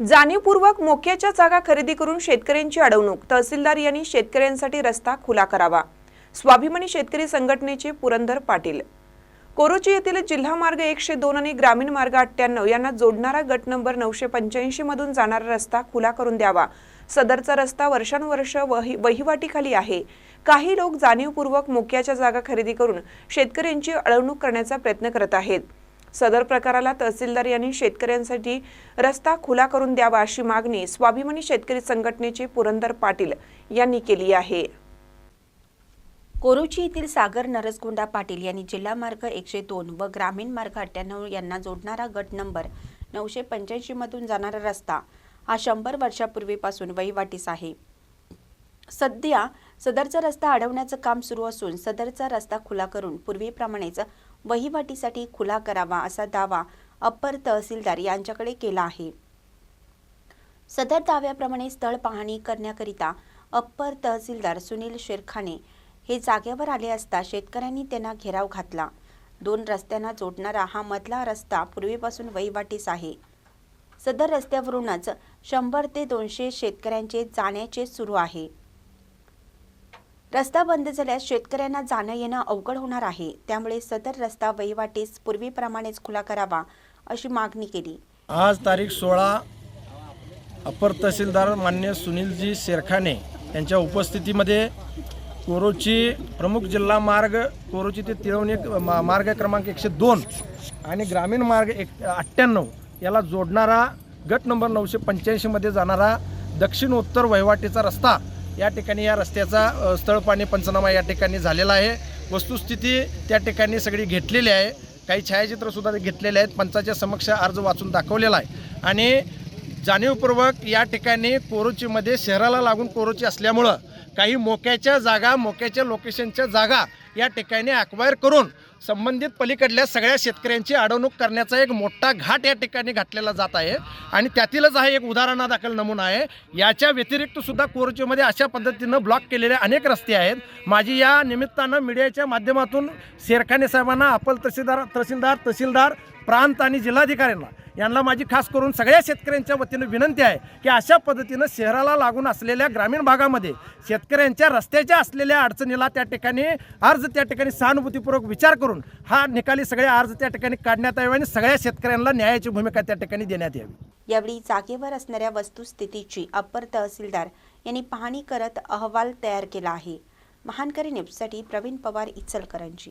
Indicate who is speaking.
Speaker 1: जाणीवपूर्वक मोक्याच्या जागा खरेदी करून शेतकऱ्यांची अडवणूक. तहसीलदार यांनी शेतकऱ्यांसाठी रस्ता खुला करावा. स्वाभिमानी शेतकरी संघटनेचे पुरंदर पाटील. कोरोची येथील जिल्हा मार्ग एकशे दोन आणि ग्रामीण मार्ग अठ्ठ्याण्णव यांना जोडणारा गट नंबर नऊशे पंच्याऐंशी मधून जाणारा रस्ता खुला करून द्यावा. सदरचा रस्ता वर्षानुवर्ष वही वहिवाटीखाली आहे. काही लोक जाणीवपूर्वक मोक्याच्या जागा खरेदी करून शेतकऱ्यांची अडवणूक करण्याचा प्रयत्न करत आहेत. सदर प्रकाराला तहसीलदार यांनी शेतकऱ्यांसाठी रस्ता खुला करून द्यावा अशी मागणी स्वाभिमानी शेतकरी संघटनेचे पुरंदर पाटील यांनी केली आहे.
Speaker 2: कोरुची येथील सागर नरसगुंडा पाटील यांनी जिल्हा मार्ग एकशे दोन व ग्रामीण मार्ग अठ्ठ्याण्णव यांना जोडणारा गट नंबर नऊशे पंच्याऐंशी मधून जाणारा रस्ता हा शंभर वर्षापूर्वीपासून वहिवाटीस आहे. सध्या सदरचा रस्ता अडवण्याचं काम सुरू असून सदरचा रस्ता खुला करून पूर्वीप्रमाणेच वहिवाटीसाठी खुला करावा असा दावा अप्पर तहसीलदार यांच्याकडे केला आहे. सदर दाव्याप्रमाणे स्थळ पाहणी करण्याकरिता अप्पर तहसीलदार सुनील शेरखाने हे जागेवर आले असता शेतकऱ्यांनी त्यांना घेराव घातला. दोन रस्त्यांना जोडणारा हा मधला रस्ता पूर्वीपासून वहिवाटीस आहे. सदर रस्त्यावरूनच शंभर ते दोनशे शेतकऱ्यांचे जाण्याचे सुरू आहे. रस्ता बंद झाल्यास शेतकऱ्यांना जाणं येणं अवघड होणार आहे. त्यामुळे सदर रस्ता वहिवाटीस पूर्वीप्रमाणेच खुला करावा अशी मागणी केली.
Speaker 3: आज तारीख सोळा अपर तहसीलदार मान्य सुनीलजी शेरखाने यांच्या उपस्थितीमध्ये कोरोची प्रमुख जिल्हा मार्ग कोरोची ते तिळवणी मा- मार्ग क्रमांक एकशे दोन आणि ग्रामीण मार्ग एक अठ्ठ्याण्णव याला जोडणारा गट नंबर नऊशे पंच्याऐंशीमध्ये जाणारा दक्षिण उत्तर वहिवाटीचा रस्ता या ठिकाणी या रस्त्याचा स्थळ पाणी पंचनामा या ठिकाणी झालेला आहे. वस्तुस्थिती त्या ठिकाणी सगळी घेतलेली आहे. काही छायाचित्रसुद्धा घेतलेले आहेत. पंचाच्या समक्ष अर्ज वाचून दाखवलेला आहे. आणि जाणीवपूर्वक या ठिकाणी कोरोचीमध्ये शहराला लागून कोरोची असल्यामुळं काही मोक्याच्या जागा मोक्याच्या लोकेशनच्या जागा या ठिकाणी अक्वायर करून संबंधित पलीकडल्या सगळ्या शेतकऱ्यांची अडवणूक करण्याचा एक मोठा घाट या ठिकाणी घातलेला जात आहे. आणि त्यातीलच हा एक उदाहरणादाखल नमुना आहे. याच्या व्यतिरिक्त सुद्धा कोरचीमध्ये अशा पद्धतीनं ब्लॉक केलेले अनेक रस्ते आहेत. माझी या निमित्तानं मीडियाच्या माध्यमातून शेरखाने साहेबांना अप्पल तहसीलदार तहसीलदार तहसीलदार प्रांत आणि जिल्हाधिकाऱ्यांना. यांना माझी खास करून सगळ्या शेतकऱ्यांच्या वतीनं विनंती आहे की अशा पद्धतीनं शहराला लागून असलेल्या ग्रामीण भागामध्ये शेतकऱ्यांच्या रस्त्याच्या असलेल्या अडचणीला त्या ठिकाणी अर्ज त्या ठिकाणी सहानुभूतीपूर्वक विचार करून हा निकाली सगळे अर्ज त्या ठिकाणी काढण्यात यावे आणि सगळ्या शेतकऱ्यांना न्यायाची भूमिका त्या ठिकाणी देण्यात यावी.
Speaker 2: यावेळी जागेवर असणाऱ्या वस्तुस्थितीची अप्पर तहसीलदार यांनी पाहणी करत अहवाल तयार केला आहे. महानकरी न्यूजसाठी प्रवीण पवार इचलकरंजी.